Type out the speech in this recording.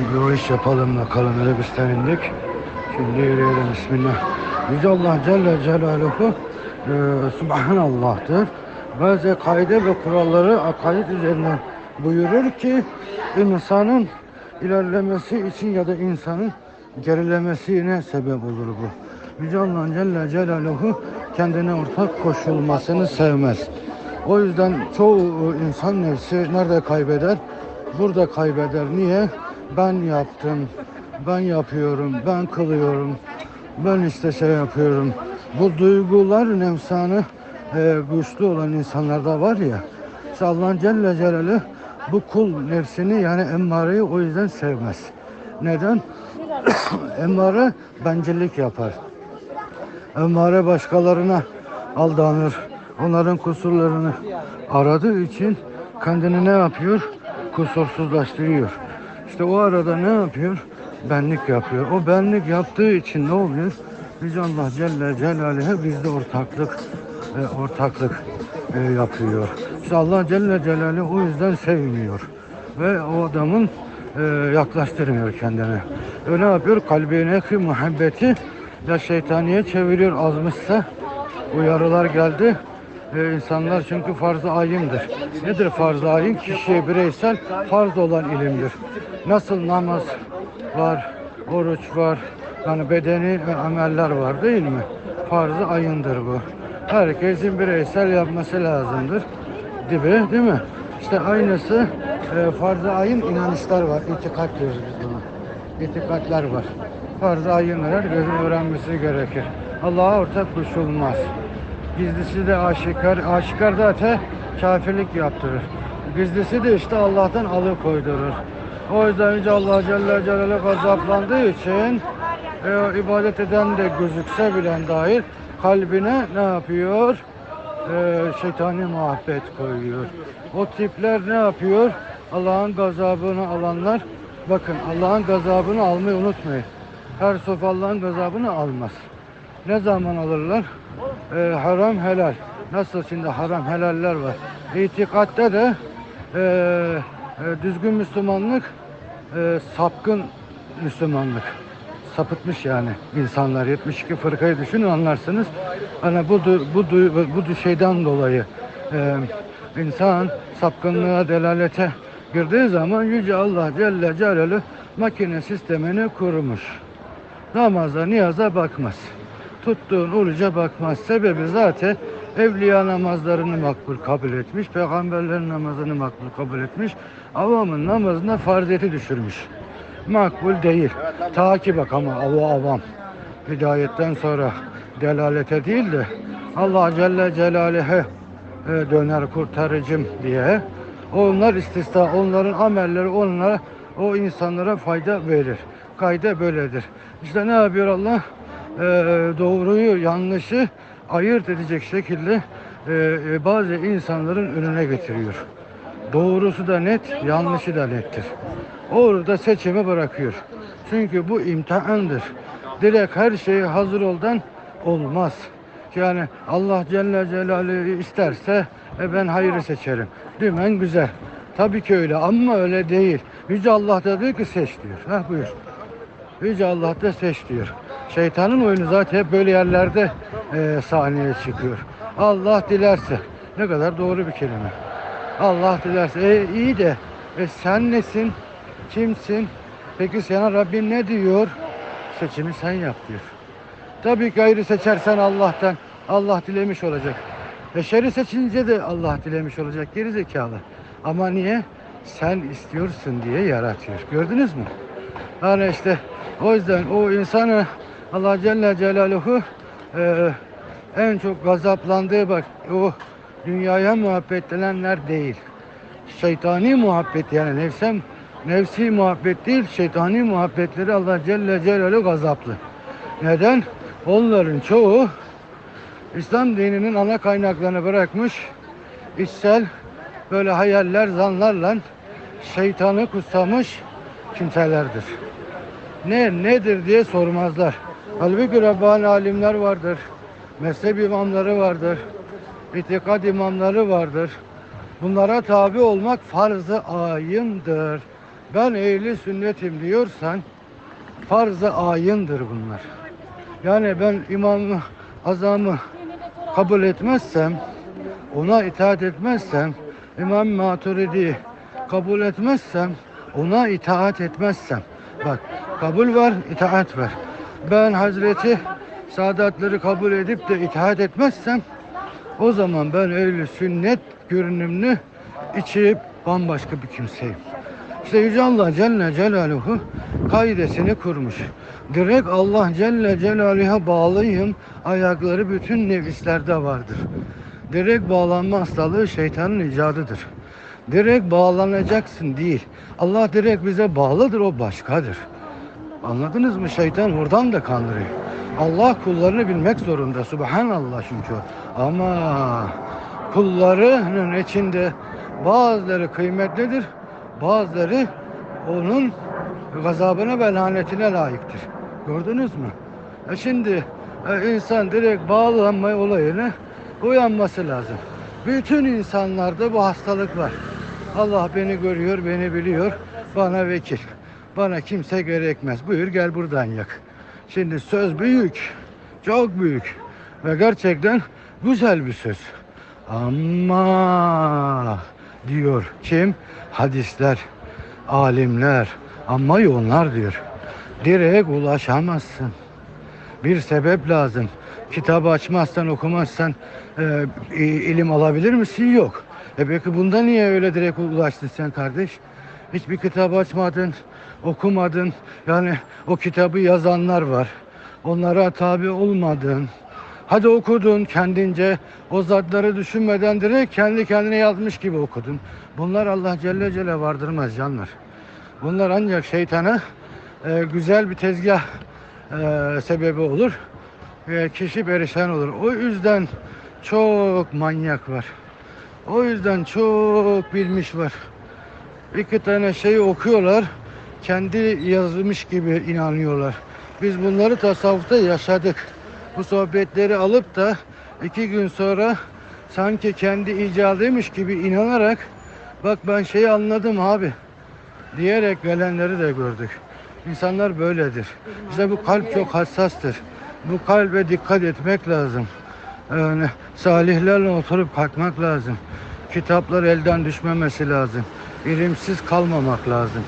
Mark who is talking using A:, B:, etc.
A: Bir iş yapalım bakalım öyle bir sevindik. Şimdi yürüyelim Bismillah. Yüce Allah Celle Celaluhu e, Subhanallah'tır. Bazı kaide ve kuralları akaid üzerinden buyurur ki insanın ilerlemesi için ya da insanın gerilemesine sebep olur bu. Yüce Allah Celle Celaluhu kendine ortak koşulmasını sevmez. O yüzden çoğu insan nefsi nerede kaybeder? Burada kaybeder. Niye? Ben yaptım, ben yapıyorum, ben kılıyorum, ben işte şey yapıyorum. Bu duygular nefsanı e, güçlü olan insanlarda var ya. İşte Allah Celle Celaluhu bu kul nefsini yani emmareyi o yüzden sevmez. Neden? Emmare bencillik yapar. Emmare başkalarına aldanır. Onların kusurlarını aradığı için kendini ne yapıyor? Kusursuzlaştırıyor. İşte o arada ne yapıyor? Benlik yapıyor. O benlik yaptığı için ne oluyor? Yüce Allah Celle Celaluhu bizde ortaklık e, ortaklık e, yapıyor. İşte Allah Celle Celaluhu o yüzden sevmiyor. Ve o adamın e, yaklaştırmıyor kendine. Öyle yapıyor? Kalbine muhabbeti ya şeytaniye çeviriyor azmışsa uyarılar geldi. Ee, insanlar çünkü farz-ı ayindir. Nedir farz-ı ayin? Kişiye bireysel farz olan ilimdir. Nasıl namaz var, oruç var, yani bedeni ve ameller var değil mi? Farz-ı ayındır bu. Herkesin bireysel yapması lazımdır. Gibi değil mi? İşte aynısı e, farz-ı ayın inanışlar var. İtikat diyoruz biz buna. İtikatlar var. Farz-ı ayınlar herkesin öğrenmesi gerekir. Allah'a ortak koşulmaz. Gizlisi de aşikar, aşikar da öte kafirlik yaptırır. Gizlisi de işte Allah'tan alıkoydurur. O yüzden Yüce Allah Celle Celaluhu gazaplandığı için e, ibadet eden de gözükse bile dair kalbine ne yapıyor? E, şeytani muhabbet koyuyor. O tipler ne yapıyor? Allah'ın gazabını alanlar bakın Allah'ın gazabını almayı unutmayın. Her sof Allah'ın gazabını almaz. Ne zaman alırlar? Ee, haram helal. Nasıl şimdi haram helaller var. İtikatta da e, e, düzgün Müslümanlık e, sapkın Müslümanlık. Sapıtmış yani insanlar. 72 fırkayı düşünün anlarsınız. Hani bu bu bu du- şeyden dolayı e, insan sapkınlığa delalete girdiği zaman Yüce Allah Celle Celaluhu makine sistemini kurmuş. Namaza, niyaza bakmaz. Tuttuğun oruca bakmaz. Sebebi zaten evliya namazlarını makbul kabul etmiş. Peygamberlerin namazını makbul kabul etmiş. Avamın namazına farziyeti düşürmüş. Makbul değil. Ta ki bak ama o avam. Hidayetten sonra delalete değil de Allah Celle Celaluhu e, döner kurtarıcım diye onlar istisna, onların amelleri onlara o insanlara fayda verir. Kayda böyledir. İşte ne yapıyor Allah? Ee, doğruyu, yanlışı ayırt edecek şekilde e, e, bazı insanların önüne getiriyor. Doğrusu da net, yanlışı da nettir. Orada seçimi bırakıyor. Çünkü bu imtihandır. Direkt her şeyi hazır oldan olmaz. Yani Allah Celle Celaluhu isterse e, ben hayrı seçerim. Dümen güzel. Tabii ki öyle ama öyle değil. Yüce Allah da diyor ki seç diyor. Ha buyur. Yüce Allah da seç diyor. Şeytanın oyunu zaten hep böyle yerlerde e, sahneye çıkıyor. Allah dilerse. Ne kadar doğru bir kelime. Allah dilerse. E, iyi de e, sen nesin? Kimsin? Peki sana Rabbim ne diyor? Seçimi sen yap diyor. Tabii ki ayrı seçersen Allah'tan. Allah dilemiş olacak. E şer'i seçince de Allah dilemiş olacak. Geri zekalı. Ama niye? Sen istiyorsun diye yaratıyor. Gördünüz mü? Yani işte o yüzden o insanı Allah Celle Celaluhu e, en çok gazaplandığı bak o dünyaya muhabbetlenenler değil. Şeytani muhabbet yani nefsem nefsi muhabbet değil şeytani muhabbetleri Allah Celle Celaluhu gazaplı. Neden? Onların çoğu İslam dininin ana kaynaklarını bırakmış içsel böyle hayaller, zanlarla şeytanı kutsamış kimselerdir. Ne nedir diye sormazlar. Halbuki Rabbani alimler vardır. Mezhep imamları vardır. itikad imamları vardır. Bunlara tabi olmak farz-ı ayındır. ben ehli sünnetim diyorsan farz-ı ayındır bunlar. Yani ben imamı azamı kabul etmezsem, ona itaat etmezsem, İmam Maturidi kabul etmezsem, ona itaat etmezsem. Bak kabul var, itaat var. Ben Hazreti Sadatları kabul edip de itaat etmezsem o zaman ben öyle sünnet görünümlü içip bambaşka bir kimseyim. İşte Yüce Allah Celle Celaluhu kaidesini kurmuş. Direkt Allah Celle Celaluhu'ya bağlıyım. Ayakları bütün nefislerde vardır. Direkt bağlanma hastalığı şeytanın icadıdır. Direkt bağlanacaksın değil. Allah direkt bize bağlıdır o başkadır. Anladınız mı? Şeytan oradan da kandırıyor. Allah kullarını bilmek zorunda. Subhanallah çünkü. Ama kullarının içinde bazıları kıymetlidir. Bazıları onun gazabına ve lanetine layıktır. Gördünüz mü? E şimdi e, insan direkt bağlanma olayını uyanması lazım. Bütün insanlarda bu hastalık var. Allah beni görüyor, beni biliyor. Bana vekil. Bana kimse gerekmez. Buyur gel buradan yak. Şimdi söz büyük. Çok büyük. Ve gerçekten güzel bir söz. Ama diyor kim? Hadisler, alimler. Ama onlar diyor. Direkt ulaşamazsın. Bir sebep lazım. Kitabı açmazsan, okumazsan e, ilim alabilir misin? Yok. E peki bunda niye öyle direkt ulaştın sen kardeş? Hiçbir kitabı açmadın, okumadın. Yani o kitabı yazanlar var. Onlara tabi olmadın. Hadi okudun kendince. O zatları düşünmeden direkt kendi kendine yazmış gibi okudun. Bunlar Allah Celle Celle vardırmaz canlar. Bunlar ancak şeytana e, güzel bir tezgah e, sebebi olur. E, kişi perişan olur. O yüzden çok manyak var. O yüzden çok bilmiş var. İki tane şey okuyorlar. Kendi yazmış gibi inanıyorlar. Biz bunları tasavvufta yaşadık. Bu sohbetleri alıp da iki gün sonra sanki kendi icadıymış gibi inanarak bak ben şeyi anladım abi diyerek gelenleri de gördük. İnsanlar böyledir. İşte bu kalp çok hassastır. Bu kalbe dikkat etmek lazım. Yani salihlerle oturup kalkmak lazım. Kitaplar elden düşmemesi lazım. İlimsiz kalmamak lazım.